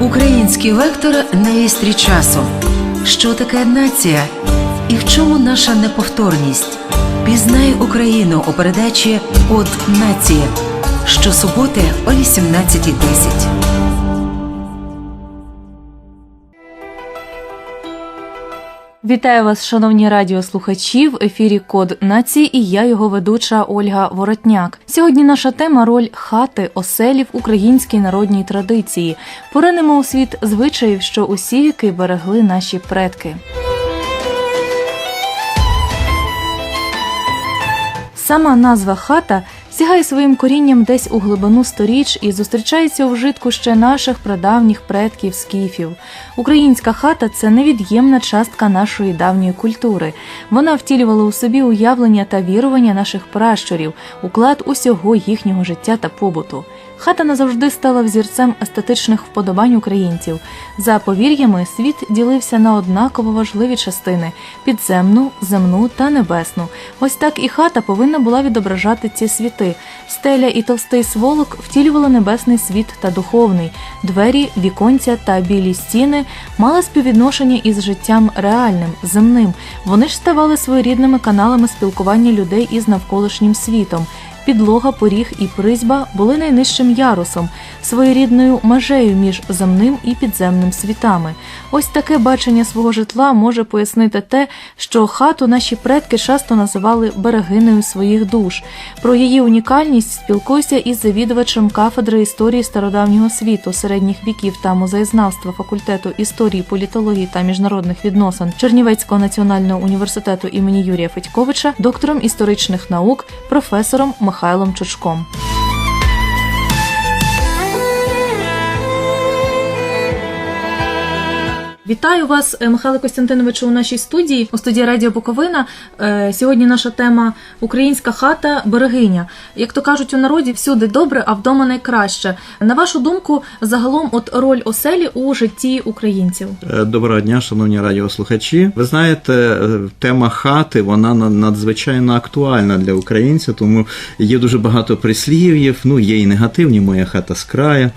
Український вектор на вістрі часу. Що таке нація? І в чому наша неповторність? Пізнай Україну у передачі От нація щосуботи о 18.10. Вітаю вас, шановні радіослухачі. В ефірі Код нації і я його ведуча Ольга Воротняк. Сьогодні наша тема роль хати, оселі в українській народній традиції. Поринемо у світ звичаїв, що усі віки берегли наші предки. Сама назва хата сягає своїм корінням десь у глибину сторіч і зустрічається у вжитку ще наших прадавніх предків скіфів. Українська хата це невід'ємна частка нашої давньої культури. Вона втілювала у собі уявлення та вірування наших пращурів, уклад усього їхнього життя та побуту. Хата назавжди стала взірцем естетичних вподобань українців. За повір'ями, світ ділився на однаково важливі частини підземну, земну та небесну. Ось так і хата повинна була відображати ці світи. Стеля і товстий сволок втілювали небесний світ та духовний. Двері, віконця та білі стіни мали співвідношення із життям реальним, земним. Вони ж ставали своєрідними каналами спілкування людей із навколишнім світом. Підлога, поріг і призьба були найнижчим ярусом, своєрідною межею між земним і підземним світами. Ось таке бачення свого житла може пояснити те, що хату наші предки часто називали берегинею своїх душ. Про її унікальність спілкуюся із завідувачем кафедри історії стародавнього світу, середніх віків та музеєзнавства факультету історії, політології та міжнародних відносин Чернівецького національного університету імені Юрія Федьковича, доктором історичних наук, професором Михайлом Чучком. Вітаю вас, е, Михайло Костянтиновичу, у нашій студії, у студії Радіо Буковина. Е, Сьогодні наша тема Українська хата берегиня. Як то кажуть у народі, всюди добре, а вдома найкраще. На вашу думку, загалом, от роль оселі у житті українців. Е, Доброго дня, шановні радіослухачі. Ви знаєте, тема хати вона на- надзвичайно актуальна для українця, тому є дуже багато прислів'їв. Ну, є і негативні, моя хата з краю,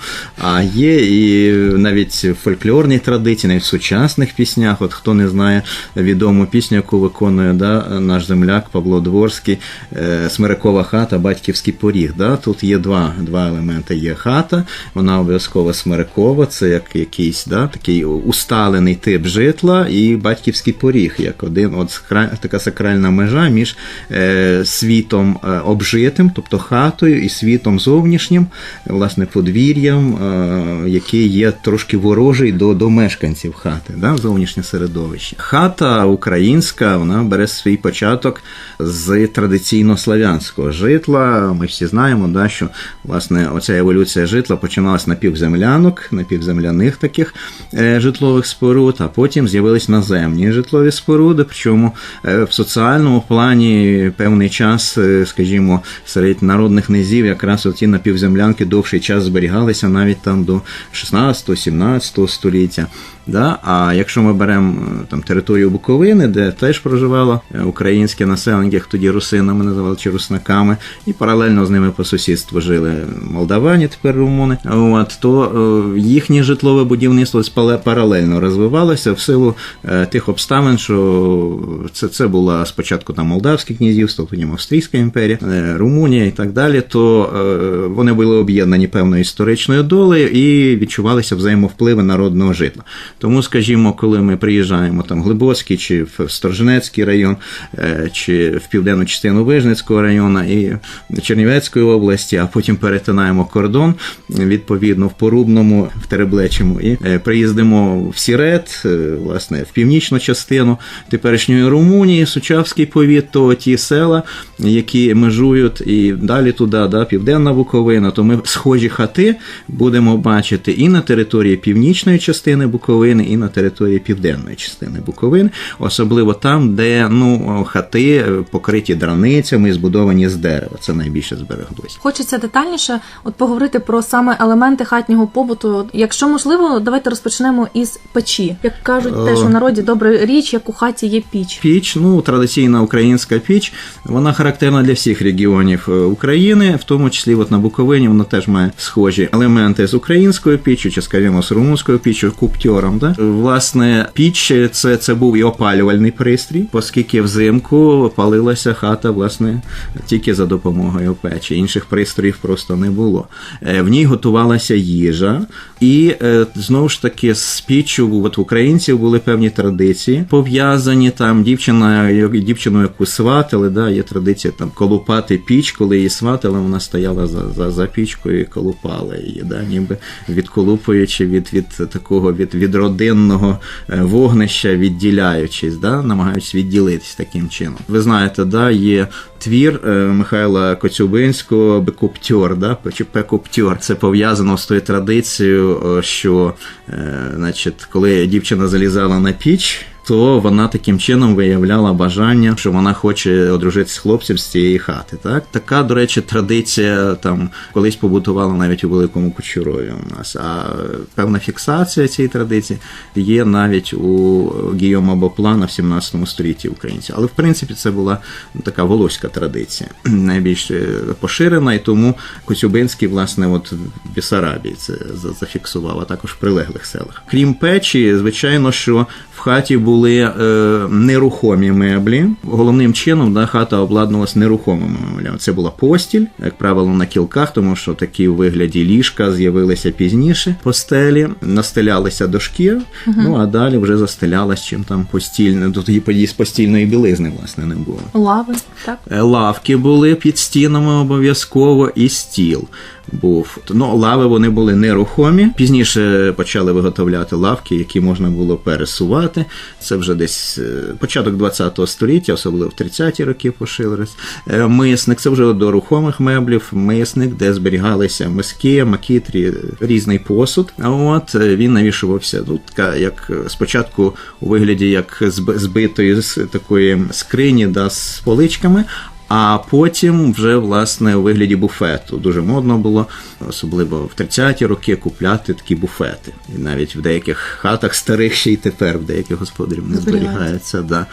а є і навіть фольклорні традиції, навіть сучасних піснях. От хто не знає відому пісню, яку виконує да, наш земляк Павло Дворський, е, Смирякова хата, батьківський поріг. Да? Тут є два, два елементи. Є хата, вона обов'язково смирякова, це як якийсь да, такий усталений тип житла, і батьківський поріг, як один от така сакральна межа між е, світом е, обжитим, тобто хатою, і світом зовнішнім, власне, подвір'ям, е, який є трошки ворожий до, до мешканців хати, да, зовнішнє середовище. Хата українська, вона бере свій початок з традиційно славянського житла. Ми всі знаємо, да, що власне оця еволюція житла починалась на півземлянок, напівземляних таких е, житлових споруд, а потім з'явились наземні житлові споруди. Причому е, в соціальному плані певний час, е, скажімо, серед народних низів, якраз оці напівземлянки довший час зберігалися навіть там до 16-17 століття. Да? А якщо ми беремо е, там територію Буковини, де теж проживало е, українське населення, їх тоді русинами називали чи руснаками, і паралельно з ними по сусідству жили молдавані, тепер румуни. От то е, їхнє житлове будівництво паралельно розвивалося в силу тих обставин, що це, це була спочатку там Молдавське князівство, потім Австрійська імперія, Румунія і так далі. То вони були об'єднані певною історичною долею і відчувалися взаємовпливи народного житла. Тому, скажімо, коли ми приїжджаємо там в Глибоцький чи в Сторженецький район, е, чи в південну частину Вижницького району і Чернівецької області, а потім перетинаємо кордон відповідно в Порубному, в Тереблечому, і е, приїздимо в Сірет, е, власне, в північну частину теперішньої Румунії, Сучавський повіт, то ті села, які межують, і далі туди, да, Південна Буковина, то ми схожі хати будемо бачити і на території північної частини Буковини, і на території південної частини Буковини, особливо там, де ну хати покриті драницями, збудовані з дерева. Це найбільше збереглось. Хочеться детальніше от поговорити про саме елементи хатнього побуту. Якщо можливо, давайте розпочнемо із печі. Як кажуть, О. теж у народі добра річ, як у хаті є піч. Піч, ну традиційна українська піч, вона характерна для всіх регіонів е, України, в тому числі от на Буковині вона теж має схожі елементи з українською піччю, чи скажімо, з румунською піччю, куптьором. Да? Власне, піч це, це був і опалювальний пристрій, оскільки взимку палилася хата, власне, тільки за допомогою печі. Інших пристроїв просто не було. Е, В ній готувалася їжа, і е, знову ж таки з піччю от в українців були певні традиції, пов'язані там дівчина, дівчину, яку сватали, да, є традиція там колупати піч, коли її сватали, вона стояла за, за, за пічкою і колупала її, да, ніби відколупуючи від, від такого від, від родинного е, вогнища, відділяючись, да, намагаючись відділитись таким чином. Ви знаєте, да, є твір е, Михайла Коцюбинського Бекуптьор, да, Пекуптьор. Це пов'язано з тою традицією, що е, значить, коли дівчина залізала на піч. То вона таким чином виявляла бажання, що вона хоче одружитися з хлопцем з цієї хати. Так така, до речі, традиція там колись побутувала навіть у великому Кучурові у нас. А певна фіксація цієї традиції є навіть у Гійома Боплана в 17 столітті українців. Але в принципі це була така волоська традиція, найбільш е, поширена, і тому Коцюбинський, власне, от в Бісарабії це за- зафіксував, а також в прилеглих селах. Крім печі, звичайно, що хаті були е, нерухомі меблі. Головним чином да, хата обладнувалась нерухомими меблями. Це була постіль, як правило, на кілках, тому що такі у вигляді ліжка з'явилися пізніше. Постелі настелялися до шкір, ну а далі вже застелялась чим там постільне. Тут її з постільної білизни, власне, не було. Лави, так? Е, Лавки були під стінами обов'язково і стіл. Був ну лави вони були нерухомі. Пізніше почали виготовляти лавки, які можна було пересувати. Це вже десь е, початок 20-го століття, особливо в 30-ті роки поширились. Е, Мисник це вже до рухомих меблів. Мисник, де зберігалися миски, макітрі, різний посуд. А от е, він навішувався така, як спочатку у вигляді як збитої з такої скрині, да, з поличками. А потім вже власне у вигляді буфету дуже модно було, особливо в 30-ті роки, купляти такі буфети. І навіть в деяких хатах старих ще й тепер в деяких господарів не зберігається. Да.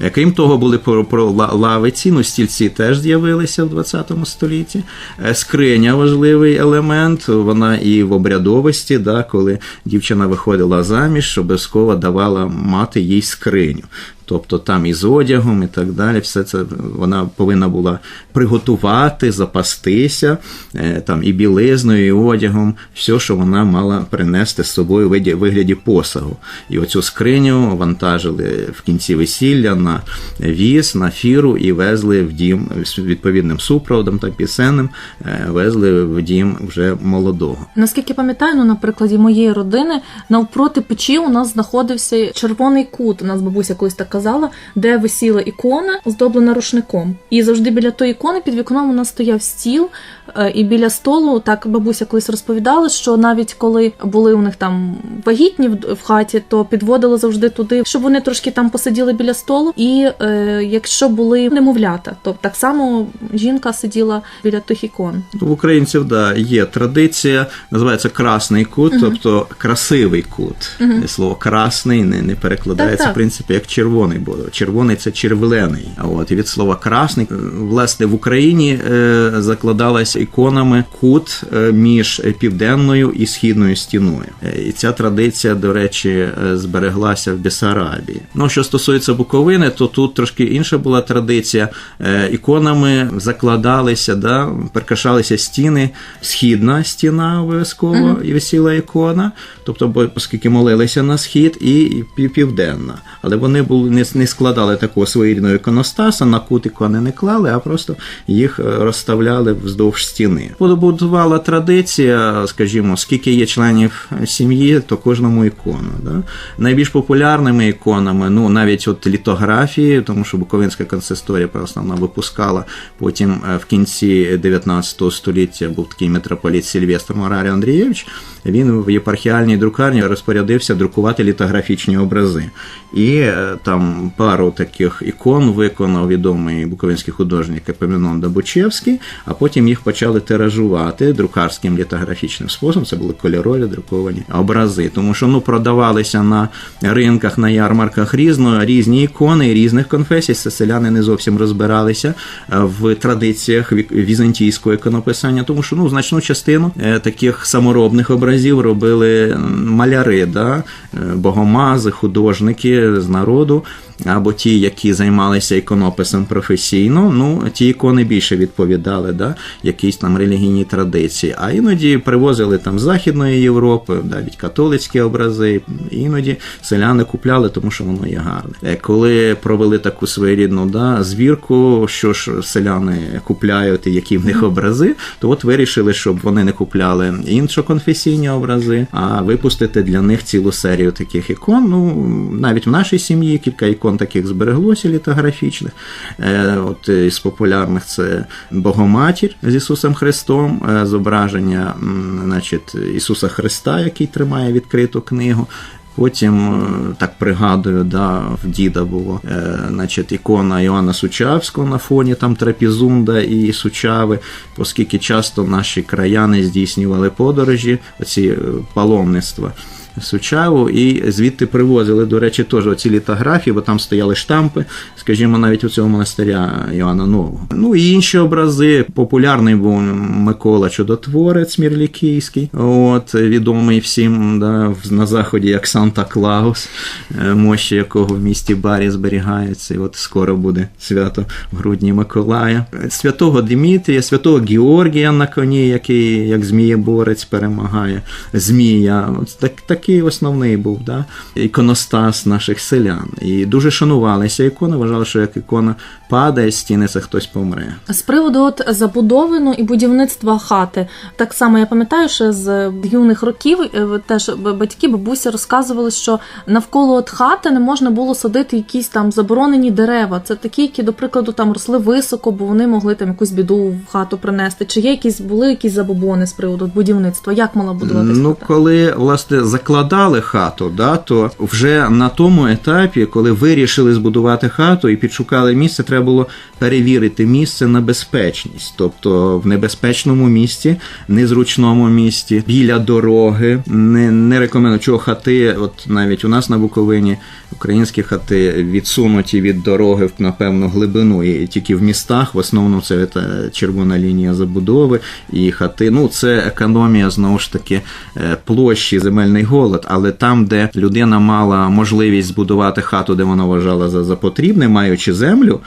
Е, Крім того, були про, про лавиці, ну стільці теж з'явилися в 20 столітті. Е, Скриня важливий елемент. Вона і в обрядовості, да, коли дівчина виходила заміж, обов'язково давала мати їй скриню. Тобто там і з одягом, і так далі, все це вона повинна була приготувати, запастися, е, там і білизною, і одягом, все, що вона мала принести з собою в вигляді посагу. І оцю скриню вантажили в кінці весілля на віз, на фіру і везли в дім з відповідним супроводом та пісенним, е, везли в дім вже молодого. Наскільки пам'ятаю, ну, на прикладі моєї родини, навпроти печі у нас знаходився червоний кут. У нас бабуся колись так казала, де висіла ікона, оздоблена рушником. І завжди біля тої ікони під вікном у нас стояв стіл, е, і біля столу так бабуся колись розповідала, що навіть коли були у них там вагітні в хаті, то підводили завжди туди, щоб вони трошки там посиділи біля столу. І е, якщо були немовлята, то так само жінка сиділа біля тих ікон. В українців да, є традиція, називається красний кут, тобто красивий кут. Слово красний не, не перекладається, Так-так. в принципі, як червоний, бо червоний це червлений. От і від слова красний, власне, в Україні е, закладалась іконами кут е, між південною і східною стіною. Е, І ця традиція, до речі, збереглася в Бесарабії. Ну, що стосується Буковини, то тут трошки інша була традиція. Іконами закладалися, да, прикрашалися стіни, східна стіна обов'язково і висіла ікона, тобто, оскільки молилися на схід, і південна. Але вони були не, не складали такого своєрідного іконостаса, на кут ікони не клали, а просто їх е, розставляли вздовж стіни. Побудувала традиція, скажімо, скільки є членів сім'ї, то кожному ікона. Да? Найбільш популярними іконами, ну навіть от літографії, тому що Буковинська консисторія православна випускала потім е, в кінці 19 століття був такий митрополіт Сильвестр Морарій Андрійович. Він в єпархіальній друкарні розпорядився друкувати літографічні образи. І е, там пару таких ікон виконав відомий буковинський художник Епомінон Добучевський, а потім їх почали тиражувати друкарським літографічним способом. Це були кольорові друковані образи. Тому що ну продавалися на ринках, на ярмарках різно, різні ікони різних конфесій. Селяни не зовсім розбиралися е, в традиціях візантійського іконописання, тому що ну значну частину е, таких саморобних образів робили маляри, да? е, богомази, художники з народу. Або ті, які займалися іконописом професійно, ну ті ікони більше відповідали, да, якісь там релігійні традиції. А іноді привозили там з Західної Європи, навіть католицькі образи. Іноді селяни купляли, тому що воно є гарне. Е, Коли провели таку своєрідну да, звірку, що ж селяни купляють і які в них образи, то от вирішили, щоб вони не купляли іншоконфесійні образи, а випустити для них цілу серію таких ікон. Ну навіть в нашій сім'ї кілька ікон таких збереглося літографічних. Е, От е, із популярних це Богоматір з Ісусом Христом, е, зображення значить, Ісуса Христа, який тримає відкриту книгу. Потім так пригадую, да, в діда було е, значить, ікона Іоанна Сучавського на фоні там Трапізунда і Сучави, оскільки часто наші краяни здійснювали подорожі, оці паломництва. Сучаву, і звідти привозили, до речі, теж оці літографії, бо там стояли штампи, скажімо, навіть у цього монастиря Іоанна Нового. Ну і інші образи. Популярний був Микола Чудотворець Мірлікійський, от відомий всім да, на заході як Санта Клаус, е, мощі якого в місті Барі зберігаються. І от скоро буде свято в грудні Миколая. Святого Димітрія, святого Георгія на коні, який як змієборець перемагає змія. От так, такий основний був да, іконостас наших селян. І дуже шанувалися ікони, вважали, що як ікона падає з стіни, це хтось помре. З приводу от забудови ну, і будівництва хати, так само я пам'ятаю, що з юних років е, теж батьки, бабуся розказували, що навколо от хати не можна було садити якісь там заборонені дерева. Це такі, які, до прикладу, там росли високо, бо вони могли там якусь біду в хату принести. Чи є якісь були якісь забобони з приводу будівництва? Як мала будуватися Ну, хата? коли власне закладали хату, да, то вже на тому етапі, коли вирішили збудувати хату і підшукали місце, треба було перевірити місце на безпечність. Тобто в небезпечному місці, незручному місці, біля дороги. Не, не рекомендую, чого хати, от навіть у нас на Буковині українські хати відсунуті від дороги в на певну глибину, і тільки в містах, в основному це та червона лінія забудови і хати. Ну, це економія знову ж таки е, площі, земельний голод, але там, де людина мала можливість збудувати хату, де вона вважала за, за потрібне, маючи землю, е,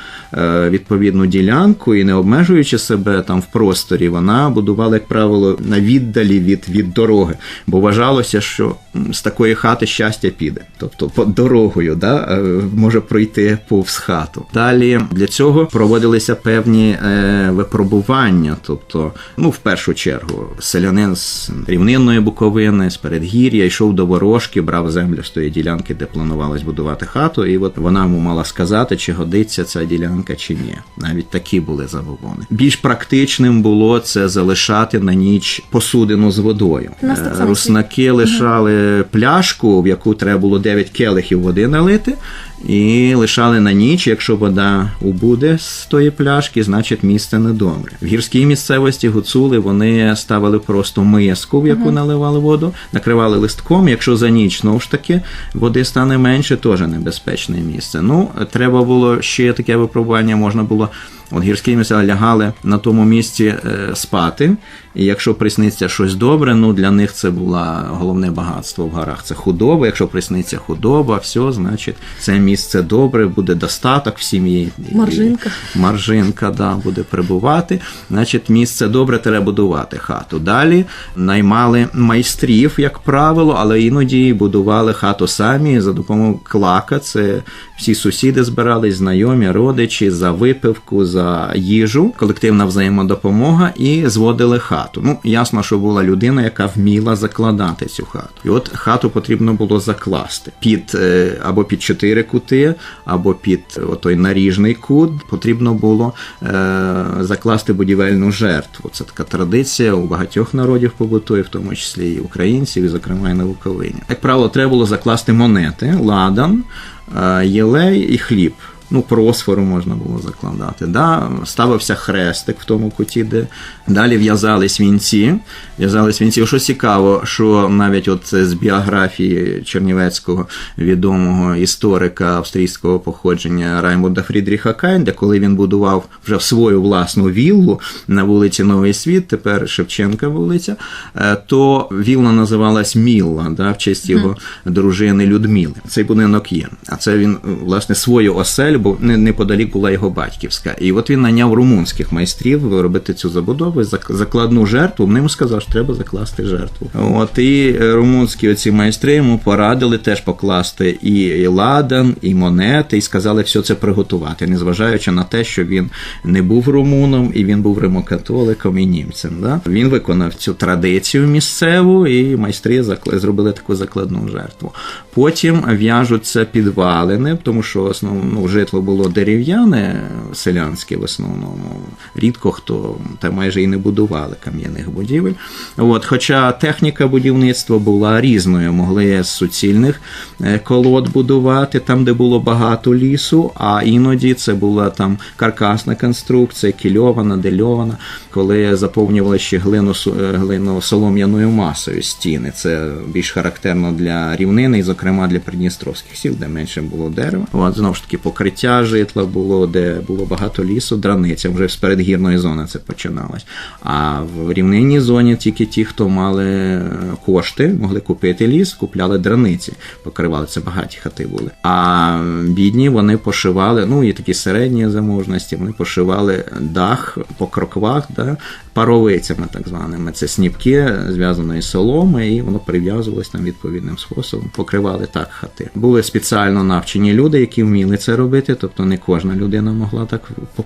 відповідну ділянку і не обмежуючи себе там в просторі, вона будувала, як правило, на віддалі від, від дороги, бо вважалося, що з такої хати щастя піде, тобто по дорогою, да, е, може пройти повз хату. Далі для цього проводилися певні е, випробування, тобто, ну, в першу чергу, селянин з рівнинної буковини, з передгір'я, йшов до ворожки, брав землю з тої ділянки, де планувалось будувати хату, і от вона йому мала сказати, чи годиться ця ділянка, чи ні. Навіть такі були забобони. Більш практичним було це залишати на ніч посудину з водою. Е, само Русники лишали пляшку, в яку треба було 9 келихів води налити, і лишали на ніч. Якщо вода убуде з тої пляшки, значить місце недобре. В гірській місцевості гуцули вони ставили просто миску, в яку наливали воду, накривали листком. Якщо за ніч знову ж таки води стане менше, теж небезпечне місце. Ну, треба було ще таке випробування, можна було От гірські місця лягали на тому місці е, спати. І якщо присниться щось добре, ну для них це було головне багатство в горах. Це худоба. Якщо присниться худоба, все, значить, це місце добре, буде достаток в сім'ї. Маржинка. Маржинка, да, буде прибувати. Значить, місце добре треба будувати хату. Далі наймали майстрів, як правило, але іноді будували хату самі за допомогою клака. Це всі сусіди збирались, знайомі, родичі за випивку, за їжу, колективна взаємодопомога і зводили хату. Ну, ясно, що була людина, яка вміла закладати цю хату. І от хату потрібно було закласти під е, або під чотири кути, або під отой наріжний кут. Потрібно було е, закласти будівельну жертву. Це така традиція у багатьох народів побутує, в тому числі і українців, і зокрема і на Буковині. Як правило, треба було закласти монети, ладан, е, єлей і хліб. Ну, просфору можна було закладати. Да? Ставився хрестик в тому куті, де далі в'язались вінці. В'язались вінці. Що цікаво, що навіть от з біографії Чернівецького відомого історика австрійського походження Раймунда Фрідріха Кайнда, коли він будував вже свою власну віллу на вулиці Новий Світ, тепер Шевченка вулиця, е, то вілла називалась Мілла, да, в честь його дружини Людміли. Цей будинок є. А це він, власне, свою осель, бо неподалік була його батьківська. І от він наняв румунських майстрів робити цю забудову, закладну жертву. Вони йому сказали, що треба закласти жертву. От і е, румунські оці майстри йому порадили теж покласти і, ладан, і монети, і сказали все це приготувати, незважаючи на те, що він не був румуном, і він був римокатоликом і німцем. Да? Він виконав цю традицію місцеву, і майстри зробили таку закладну жертву. Потім в'яжуться підвалини, тому що основно ну, житло було дерев'яне, селянське в основному. Рідко хто та майже і не будували кам'яних будівель. От, хоча техніка будівництва була різною, могли з суцільних е, колод будувати там, де було багато лісу, а іноді це була там каркасна конструкція, кільована, дельована, коли заповнювали ще глину, е, глину солом'яною масою стіни. Це більш характерно для рівнини і, зокрема, для придністровських сіл, де менше було дерева. От, знову ж таки, покриття житла було, де було багато лісу, драниця. Вже з передгірної зони це починалось. А в рівнинній зоні тільки ті, хто мали е, кошти, могли купити ліс, купляли драниці, покривали. Це багаті хати були. А бідні вони пошивали, ну і такі середні заможності, вони пошивали дах по кроквах, да, паровицями, так званими. Це сніпки зв'язаної соломи, і воно прив'язувалось там відповідним способом. Покривали так хати. Були спеціально навчені люди, які вміли це робити, тобто не кожна людина могла так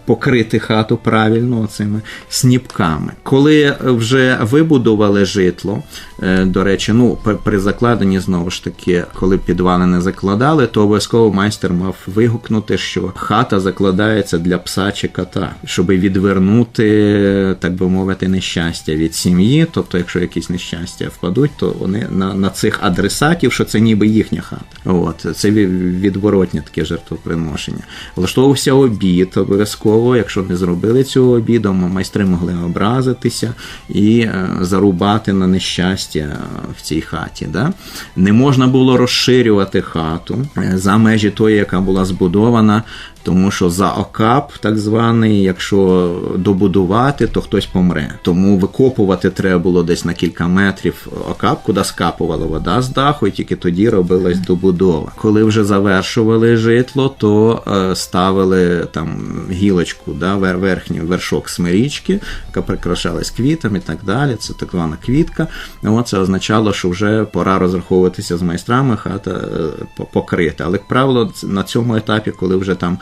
покрити хату правильно цими сніпками. Коли вже вибудували житло, до речі, ну при- закладенні знову ж таки, коли підвали не закладали, то обов'язково майстер мав вигукнути, що хата закладається для пса чи кота, щоб відвернути, так би мовити, нещастя від сім'ї. Тобто, якщо якісь нещастя впадуть, то вони на, на цих адресатів, що це ніби їхня хата. От це ві- відворотнє таке жертвоприношення. Влаштовувався обід обов'язково. Якщо не зробили цього обіду, майстри могли образитися і е, зарубати на нещастя е, в цій хаті. Да? Не можна було розширювати хату е, за межі тої, яка була збудована. Тому що за окап, так званий, якщо добудувати, то хтось помре. Тому викопувати треба було десь на кілька метрів окап, куди скапувала вода з даху, і тільки тоді робилась добудова. Коли вже завершували житло, то е, ставили там гілочку, да, верхній вершок смирічки, яка прикрашалась квітами і так далі. Це так звана квітка. От це означало, що вже пора розраховуватися з майстрами, хата е, покрита. Але, як правило, на цьому етапі, коли вже там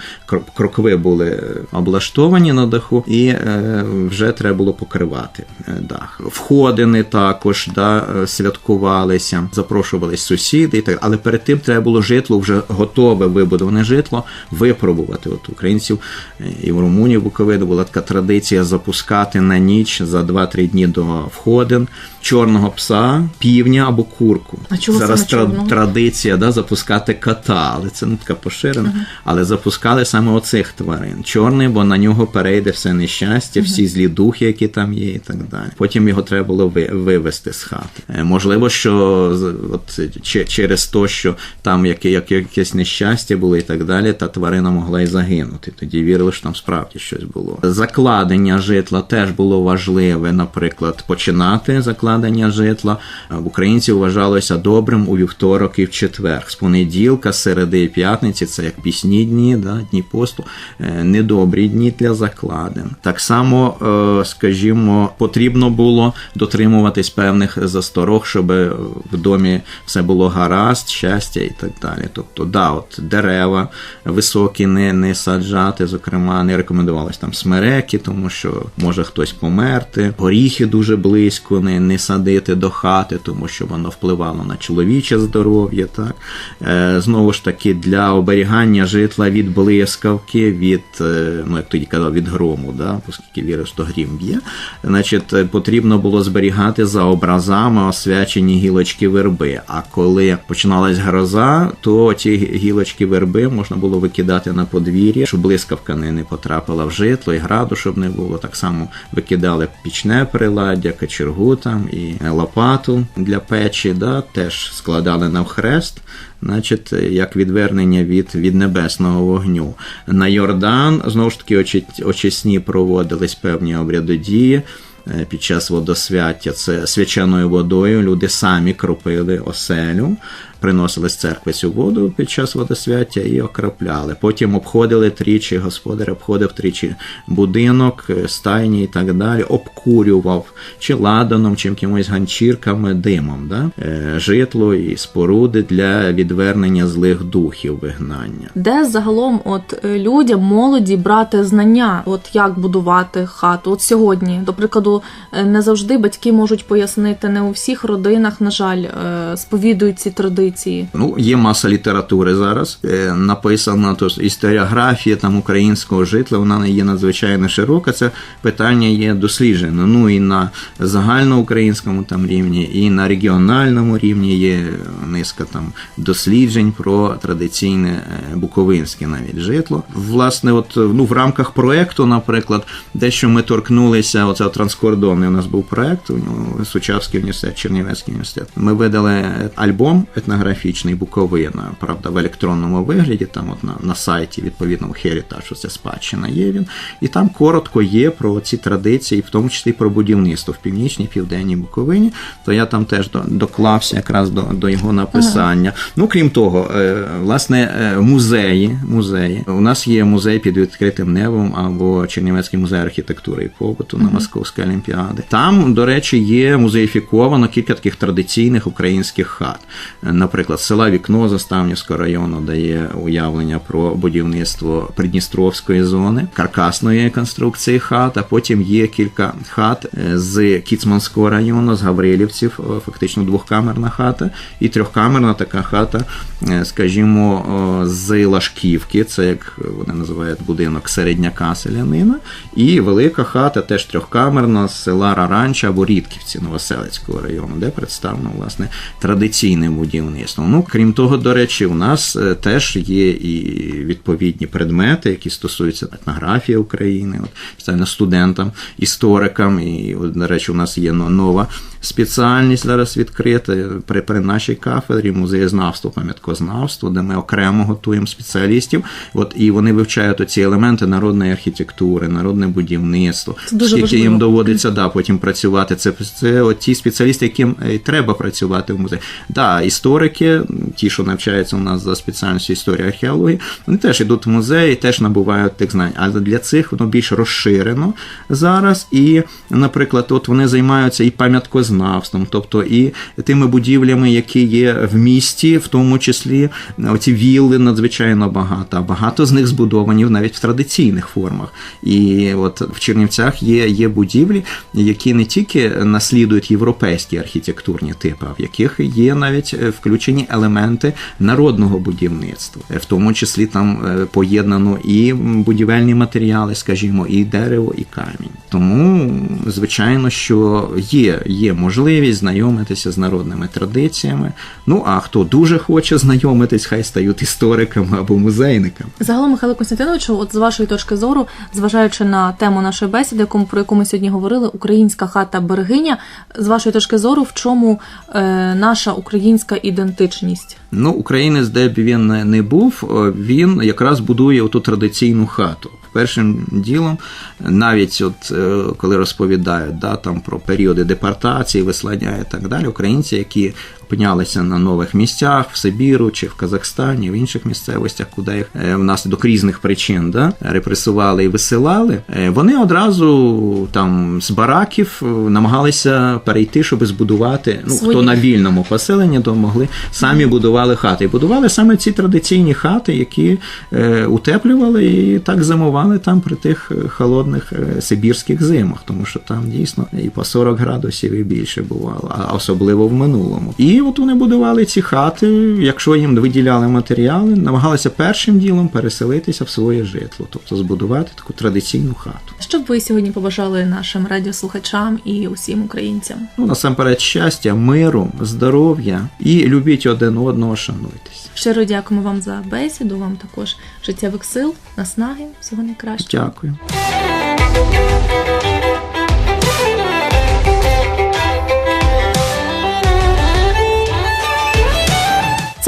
крокви були облаштовані на даху, і е, вже треба було покривати е, дах. Входини також да, е, святкувалися, запрошувались сусіди, і так, але перед тим треба було житло, вже готове вибудоване житло, випробувати. От українців і в Румунії в Буковини була така традиція запускати на ніч за 2-3 дні до входин чорного пса, півня або курку. А чого Зараз саме традиція да, запускати кота, але це не така поширена. Але запускали саме оцих тварин. Чорний, бо на нього перейде все нещастя, всі злі духи, які там є, і так далі. Потім його треба було ви- вивести з хати. Е, Можливо, що от че- через те, що там яке, як, якесь нещастя було і так далі, та тварина могла і загинути. Тоді вірили, що там справді щось було. Закладення житла теж було важливе, наприклад, починати закладення житла е, в українців вважалося добрим у вівторок і в четвер. З понеділка, середи і п'ятниці, це як пісні дні, да, дні посту, е, недобрі дні для закладин. Так само, е, скажімо, потрібно було дотримуватись певних засторог, щоб в домі все було гаразд, щастя і так далі. Тобто, да, от дерева високі не, не саджати, зокрема, не рекомендувалось там смереки, тому що може хтось померти. Горіхи дуже близько не, не садити до хати, тому що воно впливало на чоловіче здоров'я. Так? Е, знову ж таки, для оберігання житла від блискавки, від, е, ну як тоді казав, від грому, да? оскільки вірив, що грім б'є, значить, е, потрібно було зберігати за образами освячені гілочки верби. А коли починалась гроза, то ті гілочки верби можна було викидати на подвір'я, щоб блискавка не, не потрапила в житло, і граду, щоб не було. Так само викидали пічне приладдя, кочергу там і лопату для печі, да, теж складали навхрест. Значить, як відвернення від, від небесного вогню. На Йордан знову ж таки очисні проводились певні обрядодії. Е, Під час водосвяття це свяченою водою люди самі кропили оселю, приносили з церкви цю воду під час водосвяття і окропляли. Потім обходили тричі, господар обходив тричі будинок, е, стайні і так далі, обкурював чи ладаном, чи якимось ганчірками, димом, да? Е, житло і споруди для відвернення злих духів вигнання. Де загалом от е, людям, молоді брати знання, от як будувати хату? От сьогодні, до прикладу, не завжди батьки можуть пояснити, не у всіх родинах, на жаль, сповідують ці традиції. Ну, є маса літератури зараз. Е, написана то історіографія там українського житла, вона не є надзвичайно широка. Це питання є досліджено. Ну і на загальноукраїнському там рівні, і на регіональному рівні є низка там досліджень про традиційне е, буковинське навіть житло. Власне, от ну в рамках проекту, наприклад, дещо ми торкнулися. Оце транскордонний у нас був проект. У Сучавський університет, Чернівецький університет. Ми видали альбом етнографічний Буковина, правда, в електронному вигляді. Там, от на, на сайті відповідного Heritage, що це спадщина є він. І там коротко є про ці традиції, в тому числі про будівництво в північній, південній Буковині. То я там теж до- доклався якраз до, до його написання. Ну, крім того, е, власне, е, музеї, музеї. У нас є музей під відкритим небом або Чернівецький музей архітектури і побуту на Московській олімпіади. Там, до речі, є музеїфіковано кілька таких традиційних українських хат. Наприклад, села Вікно Заставнівського району дає уявлення про будівництво Придністровської зони, каркасної конструкції хат. А потім є кілька хат е, з Кіцманського району, з Гаврилівців, е, фактично двохкамерна хата, і трьохкамерна така хата, е, скажімо, з Лашківки, це як вони називають будинок середняка селянина, і велика хата, теж трьохкамерна з села Раранча або Рідківці Новоселицького району, де представлено власне традиційне будівництво. Ну, крім того, до речі, у нас е, теж є і відповідні предмети, які стосуються етнографії України, от спеціально студентам, історикам. І, до речі, у нас є нова спеціальність зараз відкрита при, при нашій кафедрі музеєзнавство, пам'яткознавство, де ми окремо готуємо спеціалістів. От і вони вивчають оці елементи народної архітектури, народне будівництво. Це дуже Скільки їм доводиться да, потім працювати. Це, це от ті спеціалісти, яким е, треба працювати в музеї. Да, історики, ті, що навчаються у нас за спеціальністю історії археології, вони теж йдуть в музей, теж набувають тих знань. Але для цих воно більш розширено зараз. І, наприклад, от вони займаються і пам'яткознавством, тобто і тими будівлями, які є в місті, в тому числі оці вілли надзвичайно багато. Багато з них збудовані навіть в традиційних формах. І от в Чернівцях є, є будівлі, які не тільки наслідують європейські архітектурні типи, а в яких є навіть е, включені елементи народного будівництва, в тому числі там е, поєднано і будівельні матеріали, скажімо, і дерево, і камінь. Тому, звичайно, що є, є можливість знайомитися з народними традиціями. Ну а хто дуже хоче знайомитись, хай стають істориками або музейниками. Загалом, Михайло Константиновичу, от з вашої точки зору, зважаючи на тему нашої бесіди, про яку ми сьогодні говорили, українська хата берегиня. З вашої точки зору, в чому е, наша українська ідентичність? Ну, українець, де б він не- не був, е, він якраз будує оту традиційну хату. Першим ділом, навіть от е, коли розповідають да, там про періоди депортації, вислання і так далі, українці, які опинялися на нових місцях в Сибіру чи в Казахстані, в інших місцевостях, куди їх е, внаслідок різних причин да, репресували і висилали, е, вони одразу там з бараків е, намагалися перейти, щоб збудувати ну, Свої. хто на вільному поселенні, то могли самі будували хати. І будували саме ці традиційні хати, які е, утеплювали і так зимували там при тих холодних е, сибірських зимах, тому що там дійсно і по 40 градусів і більше бувало, а особливо в минулому. І от вони будували ці хати, якщо їм виділяли матеріали, намагалися першим ділом переселитися в своє житло, тобто збудувати таку традиційну хату. Що б ви сьогодні побажали нашим радіослухачам і усім українцям? Ну насамперед щастя, миру, здоров'я і любіть один одного, шануйтесь. Щиро дякуємо вам за бесіду, вам також життєвих сил, наснаги, всього найкращого. Дякую.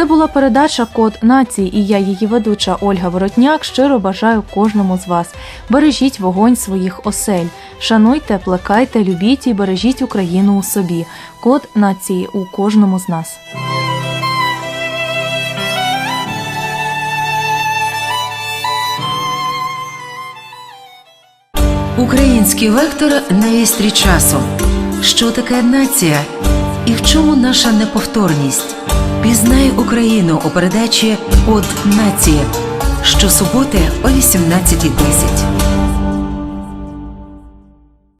Це була передача Код нації, і я, її ведуча Ольга Воротняк. Щиро бажаю кожному з вас. Бережіть вогонь своїх осель, шануйте, плекайте, любіть і бережіть Україну у собі. Код нації у кожному з нас. Український вектор на вістрі часу. Що таке нація? І в чому наша неповторність? Пізнай Україну у передачі От нації щосуботи о 18.10.